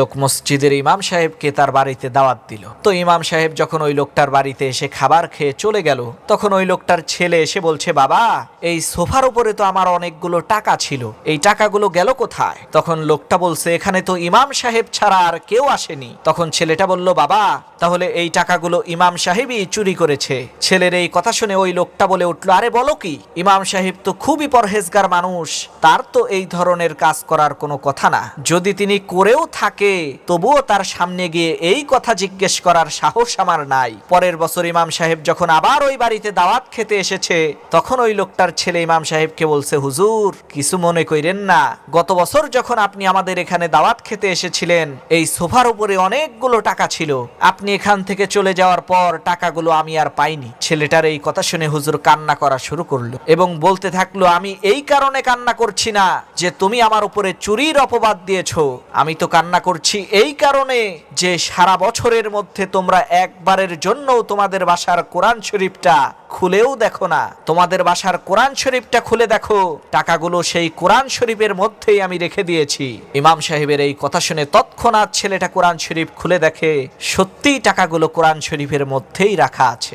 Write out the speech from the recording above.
লোক মসজিদের ইমাম সাহেবকে তার বাড়িতে দাওয়াত দিল। তো ইমাম সাহেব যখন ওই লোকটার বাড়িতে এসে খাবার খেয়ে চলে গেল, তখন ওই লোকটার ছেলে এসে বলছে, বাবা, এই সোফার উপরে তো আমার অনেকগুলো টাকা ছিল, এই টাকাগুলো গেল কোথায়? তখন লোকটা বলছে, এখানে তো ইমাম সাহেব ছাড়া আর কেউ আসেনি। তখন ছেলেটা বলল, বাবা, তাহলে এই টাকাগুলো ইমাম সাহেবই চুরি করেছে। ছেলের এই কথা শুনে ওই লোকটা বলে উঠল, আরে বলো কি, ইমাম সাহেব তো খুবই পরহেজগার মানুষ, তার তো এই ধরনের কাজ করার কোনো কথা না। যদি তিনি করেও থাকে তবুও তার সামনে গিয়ে এই কথা জিজ্ঞেস করার সাহস আমার নাই। পরের বছর ইমাম সাহেব যখন আবার ওই বাড়িতে দাওয়াত খেতে এসেছে, তখন ওই লোকটার ছেলে ইমাম সাহেবকে বলছে, হুজুর, কিছু মনে কইরেন না। গত বছর যখন আপনি আমাদের এখানে দাওয়াত খেতে এসেছিলেন, এই সোফার উপরে অনেকগুলো টাকা ছিল। আপনি এখান থেকে চলে যাওয়ার পর টাকাগুলো আমি আর পাইনি। ছেলেটার এই কথা শুনে হুজুর কান্না করা শুরু করল এবং বলতে থাকল, আমি এই কারণে কান্না করছি না যে তুমি আমার উপরে চুরির অপবাদ দিয়েছ। আমি তো কান্না করছি। এই কারণে যে সারা বছরের মধ্যে তোমরা একবারের জন্য তোমাদের বাসার কোরআন শরীফটা খুলেও দেখো না। তোমাদের বাসার কোরআন শরীফটা খুলে দেখো। টাকাগুলো সেই কোরআন শরীফের মধ্যেই আমি রেখে দিয়েছি। ইমাম সাহেবের এই কথা শুনে তৎক্ষণাৎ ছেলেটা কোরআন শরীফ খুলে দেখে, সত্যিই টাকাগুলো কোরআন শরীফের মধ্যেই রাখা আছে।